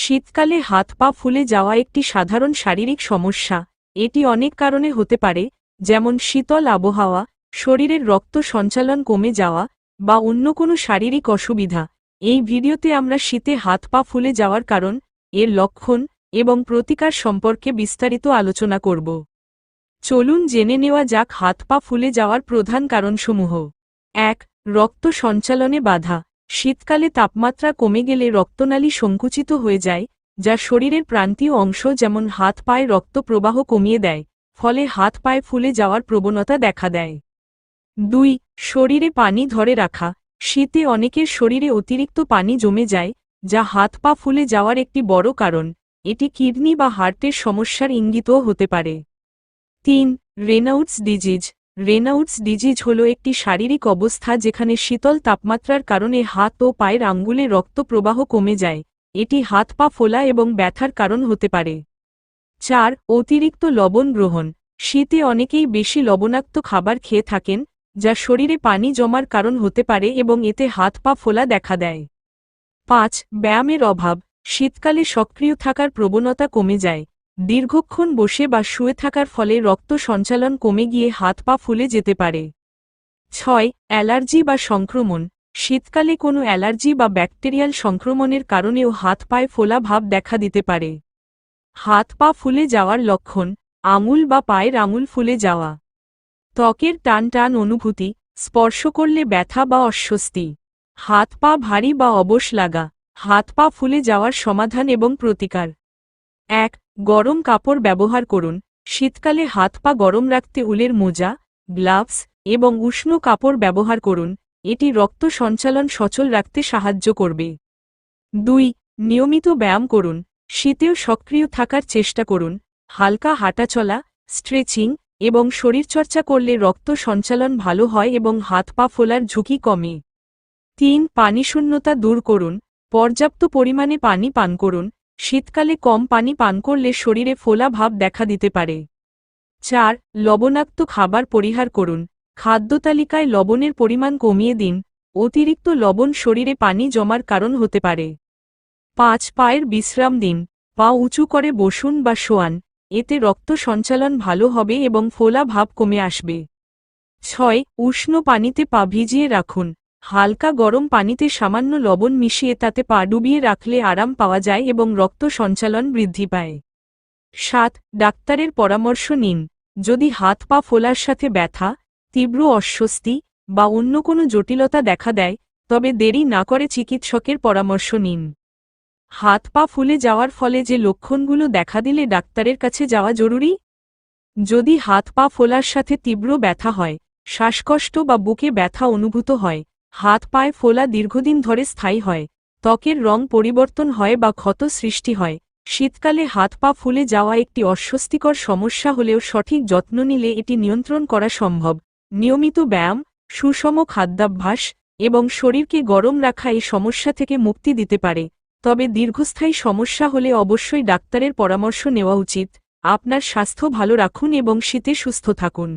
শীতকালে হাত পা ফুলে যাওয়া একটি সাধারণ শারীরিক সমস্যা। এটি অনেক কারণে হতে পারে, যেমন শীতল আবহাওয়া, শরীরের রক্ত সঞ্চালন কমে যাওয়া, বা অন্য কোনো শারীরিক অসুবিধা। এই ভিডিওতে আমরা শীতে হাত পা ফুলে যাওয়ার কারণ, এর লক্ষণ, এবং প্রতিকার সম্পর্কে বিস্তারিত আলোচনা করব। চলুন জেনে নেওয়া যাক হাত পা ফুলে যাওয়ার প্রধান কারণসমূহ। এক, রক্ত সঞ্চালনে বাধা। শীতকালে তাপমাত্রা কমে গেলে রক্তনালী সংকুচিত হয়ে যায়, যা শরীরের প্রান্তীয় অংশ যেমন হাত পায়ে রক্ত প্রবাহ কমিয়ে দেয়, ফলে হাত পায়ে ফুলে যাওয়ার প্রবণতা দেখা দেয়। দুই, শরীরে পানি ধরে রাখা। শীতে অনেকের শরীরে অতিরিক্ত পানি জমে যায়, যা হাত পা ফুলে যাওয়ার একটি বড় কারণ। এটি কিডনি বা হার্টের সমস্যার ইঙ্গিতও হতে পারে। তিন, রেনাউটস ডিজিজ। রেনাউটস ডিজিজ হল একটি শারীরিক অবস্থা যেখানে শীতল তাপমাত্রার কারণে হাত ও পায়ের আঙ্গুলে রক্ত প্রবাহ কমে যায়। এটি হাত পা ফোলা এবং ব্যথার কারণ হতে পারে। চার, অতিরিক্ত লবণ গ্রহণ। শীতে অনেকেই বেশি লবণাক্ত খাবার খেয়ে থাকেন, যা শরীরে পানি জমার কারণ হতে পারে এবং এতে হাত পা ফোলা দেখা দেয়। পাঁচ, ব্যায়ামের অভাব। শীতকালে সক্রিয় থাকার প্রবণতা কমে যায়। দীর্ঘক্ষণ বসে বা শুয়ে থাকার ফলে রক্ত সঞ্চালন কমে গিয়ে হাত পা ফুলে যেতে পারে। ছয়, অ্যালার্জি বা সংক্রমণ। শীতকালে কোনো অ্যালার্জি বা ব্যাকটেরিয়াল সংক্রমণের কারণেও হাত পায়ে ফোলা ভাব দেখা দিতে পারে। হাত পা ফুলে যাওয়ার লক্ষণ। আঙুল বা পায়ের আঙুল ফুলে যাওয়া। ত্বকের টান টান অনুভূতি। স্পর্শ করলে ব্যথা বা অস্বস্তি। হাত পা ভারী বা অবশ লাগা। হাত পা ফুলে যাওয়ার সমাধান এবং প্রতিকার। এক গরম কাপড় ব্যবহার করুন। শীতকালে হাত পা গরম রাখতে উলের মোজা, গ্লাভস এবং উষ্ণ কাপড় ব্যবহার করুন। এটি রক্ত সঞ্চালন সচল রাখতে সাহায্য করবে। দুই, নিয়মিত ব্যায়াম করুন। শীতেও সক্রিয় থাকার চেষ্টা করুন। হালকা হাঁটাচলা স্ট্রেচিং এবং শরীরচর্চা করলে রক্ত সঞ্চালন ভালো হয় এবং হাত পা ফোলার ঝুঁকি কমে। তিন পানিশূন্যতা দূর করুন। পর্যাপ্ত পরিমাণে পানি পান করুন। শীতকালে কম পানি পান করলে শরীরে ফোলা ভাব দেখা দিতে পারে। চার, লবণাক্ত খাবার পরিহার করুন। খাদ্য তালিকায় লবণের পরিমাণ কমিয়ে দিন। অতিরিক্ত লবণ শরীরে পানি জমার কারণ হতে পারে। পাঁচ, পায়ের বিশ্রাম দিন। পা উঁচু করে বসুন বা শোয়ান। এতে রক্ত সঞ্চালন ভালো হবে এবং ফোলা ভাব কমে আসবে। ছয়, উষ্ণ পানিতে পা ভিজিয়ে রাখুন। হালকা গরম পানিতে সামান্য লবণ মিশিয়ে তাতে পা ডুবিয়ে রাখলে আরাম পাওয়া যায় এবং রক্ত সঞ্চালন বৃদ্ধি পায়। সাত, ডাক্তারের পরামর্শ নিন। যদি হাত পা ফোলার সাথে ব্যথা, তীব্র অস্বস্তি বা অন্য কোনো জটিলতা দেখা দেয়, তবে দেরি না করে চিকিৎসকের পরামর্শ নিন। হাত পা ফুলে যাওয়ার ফলে যে লক্ষণগুলো দেখা দিলে ডাক্তারের কাছে যাওয়া জরুরি? যদি হাত পা ফোলার সাথে তীব্র ব্যথা হয়, শ্বাসকষ্ট বা বুকে ব্যথা অনুভূত হয় হাত পায়ে ফোলা দীর্ঘদিন ধরে স্থায়ী হয়, ত্বকের রং পরিবর্তন হয় বা ক্ষত সৃষ্টি হয়। শীতকালে হাত পা ফুলে যাওয়া একটি অস্বস্তিকর সমস্যা হলেও সঠিক যত্ন নিলে এটি নিয়ন্ত্রণ করা সম্ভব। নিয়মিত ব্যায়াম, সুষম খাদ্যাভ্যাস এবং শরীরকে গরম রাখা এই সমস্যা থেকে মুক্তি দিতে পারে। তবে দীর্ঘস্থায়ী সমস্যা হলে অবশ্যই ডাক্তারের পরামর্শ নেওয়া উচিত। আপনার স্বাস্থ্য ভালো রাখুন এবং শীতে সুস্থ থাকুন।